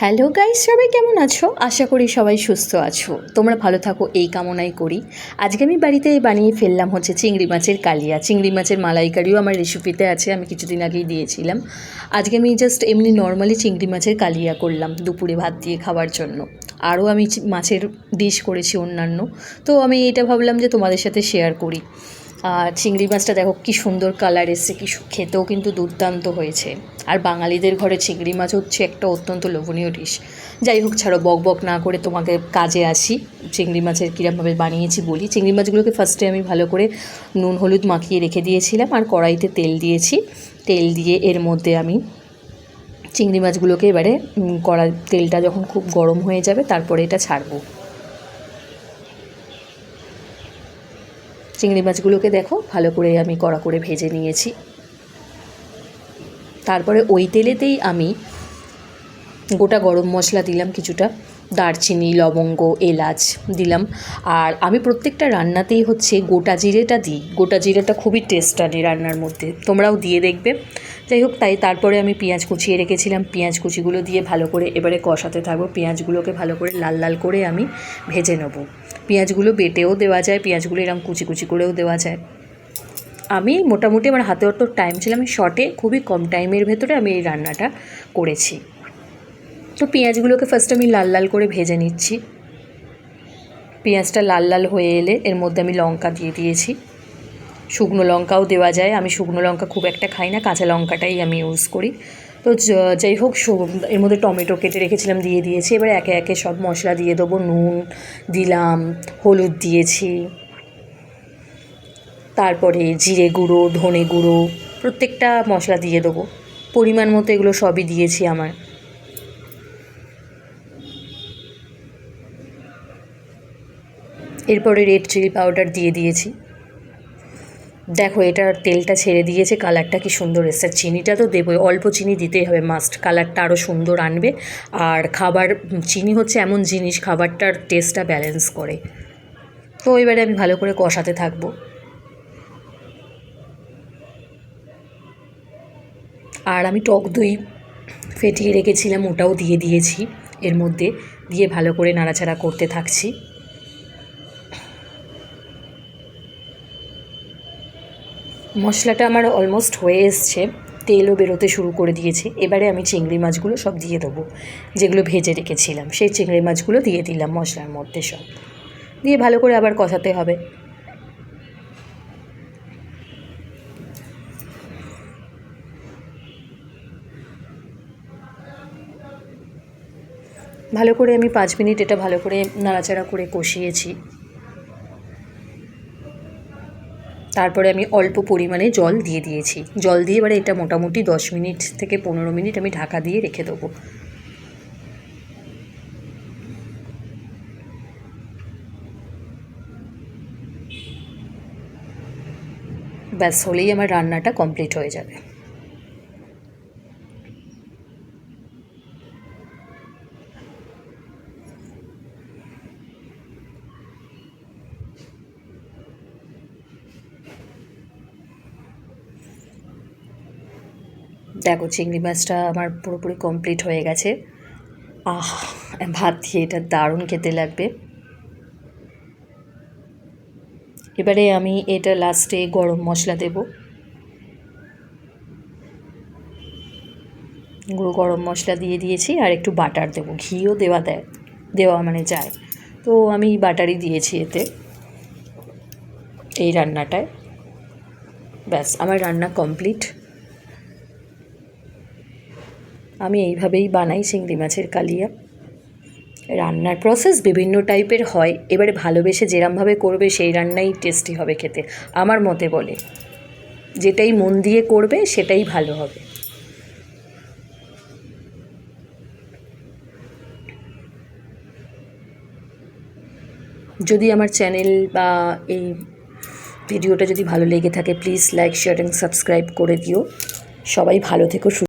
Hello guys, সবাই কেমন আছো? আশা করি সবাই সুস্থ আছো। তোমরা ভালো থাকো, এই কামনাই করি। আজকে আমি বাড়িতে বানিয়ে ফেললাম হচ্ছে চিংড়ি মাছের কালিয়া। চিংড়ি মাছের মালাইকারিও আমার রেসিপিতে আছে, আমি কিছুদিন আগেই দিয়েছিলাম। আজকে আমি জাস্ট এমনি নর্মালি চিংড়ি মাছের কালিয়া করলাম, দুপুরে ভাত দিয়ে খাওয়ার জন্য। আরও আমি মাছের ডিশ করেছি অন্যান্য। তো আমি এটা ভাবলাম যে তোমাদের সাথে শেয়ার করি। আর চিংড়ি মাছটা দেখো কি সুন্দর কালার এসছে, কি খেতেও কিন্তু দুর্দান্ত হয়েছে। আর বাঙালিদের ঘরে চিংড়ি মাছ হচ্ছে একটা অত্যন্ত লোভনীয় ডিশ যাই হোক, ছাড়ো, বক বক না করে তোমাকে কাজে আসি। চিংড়ি মাছের কীরকমভাবে বানিয়েছি বলি। চিংড়ি মাছগুলোকে ফার্স্টে আমি ভালো করে নুন, হলুদ মাখিয়ে রেখে দিয়েছিলাম আর কড়াইতে তেল দিয়েছি। তেল দিয়ে এর মধ্যে আমি চিংড়ি মাছগুলোকে এবারে কড়াই তেলটা যখন খুব গরম হয়ে যাবে, তারপরে এটা ছাড়বো। চিংড়ি মাছগুলোকে দেখো, ভালো করে আমি কড়া করে ভেজে নিয়েছি। তারপরে ওই তেলেতেই আমি গোটা গরম মশলা দিলাম কিছুটা। দারচিনি, লবঙ্গ, এলাচ দিলাম। আর আমি প্রত্যেকটা রান্নাতেই হচ্ছে গোটা জিরেটা দিই। গোটা জিরেটা খুবই টেস্ট আনে রান্নার মধ্যে। তোমরাও দিয়ে দেখবে। যাই হোক, তাই তারপরে আমি পেঁয়াজ কুচিয়ে রেখেছিলাম। পেঁয়াজ কুচিগুলো দিয়ে ভালো করে এবারে কষাতে থাকব। পেঁয়াজগুলোকে ভালো করে লাল লাল করে আমি ভেজে নেব। পেঁয়াজগুলো বেটেও দেওয়া যায়, পেঁয়াজগুলো এরকম কুচি কুচি করেও দেওয়া যায়। আমি মোটামুটি আমার হাতে অত টাইম ছিল আমি শর্টে খুবই কম টাইমের ভেতরে আমি এই রান্নাটা করেছি। তো পেঁয়াজগুলোকে ফার্স্ট আমি লাল লাল করে ভেজে নিচ্ছি। পেঁয়াজটা লাল লাল হয়ে এলে এর মধ্যে আমি লঙ্কা দিয়ে দিয়েছি। শুকনো লঙ্কাও দেওয়া যায়, আমি শুকনো লঙ্কা খুব একটা খাই না, কাঁচা লঙ্কাটাই আমি ইউজ করি। তো যাই হোক এর মধ্যে টমেটো কেটে রেখেছিলাম, দিয়ে দিয়েছি। এবার একে একে সব মশলা দিয়ে দেবো, নুন দিলাম, হলুদ দিয়েছি। তারপরে জিরে গুঁড়ো, ধনে গুঁড়ো, প্রত্যেকটা মশলা দিয়ে দেবো। পরিমাণ মতো এগুলো সবই দিয়েছি আমার। এরপরে রেড চিলি পাউডার দিয়ে দিয়েছি। দেখো এটার তেলটা ছেড়ে দিয়েছে, কালারটা কি সুন্দর এসছে। চিনিটা তো দেবোই, অল্প চিনি দিতেই হবে মাস্ট কালারটা আরও সুন্দর আনবে। আর খাবার চিনি হচ্ছে এমন জিনিস, খাবারটার টেস্টটা ব্যালেন্স করে। তো এবারে আমি ভালো করে কষাতে থাকব। আর আমি টক দই ফেটিয়ে রেখেছিলাম, ওটাও দিয়ে দিয়েছি। এর মধ্যে দিয়ে ভালো করে নাড়াচাড়া করতে থাকছি। মশলাটা আমার অলমোস্ট হয়ে এসছে। তেলও বেরোতে শুরু করে দিয়েছে। এবারে আমি চিংড়ি মাছগুলো সব দিয়ে দেবো। যেগুলো ভেজে রেখেছিলাম, সেই চিংড়ি মাছগুলো দিয়ে দিলাম মশলার মধ্যে সব। দিয়ে ভালো করে আবার কষাতে হবে। ভালো করে আমি পাঁচ মিনিট এটা ভালো করে নাড়াচাড়া করে কষিয়েছি। তারপরে আমি অল্প পরিমাণে জল দিয়ে দিয়েছি। জল দিয়ে এবারে এটা মোটামুটি দশ মিনিট থেকে পনেরো মিনিট আমি ঢাকা দিয়ে রেখে দেবো। ব্যাস, হলেই আমার রান্নাটা কমপ্লিট হয়ে যাবে। দেখো, চিংড়ি মাছটা আমার পুরোপুরি কমপ্লিট হয়ে গেছে। আহ, ভাত দিয়ে এটা দারুণ খেতে লাগবে। এবারে আমি এটা লাস্টে গরম মশলা দেব। গুঁড়ো গরম মশলা দিয়ে দিয়েছি আর একটু বাটার দেবো। ঘিও দেওয়া দেয়, দেওয়া মানে যায়। তো আমি বাটারই দিয়েছি এতে, এই রান্নাটায়। ব্যাস, আমার রান্না কমপ্লিট আমি এইভাবেই বানাই চিংড়ি মাছের কালিয়া। রান্নার প্রসেস বিভিন্ন টাইপের হয়। এবারে ভালোবেসে যেরমভাবে করবে, সেই রান্নাই টেস্টি হবে খেতে, আমার মতে বলে। যেটাই মন দিয়ে করবে, সেটাই ভালো হবে। যদি আমার চ্যানেল বা এই ভিডিওটা যদি ভালো লেগে থাকে please like share and subscribe করে দিও। সবাই ভালো থেকো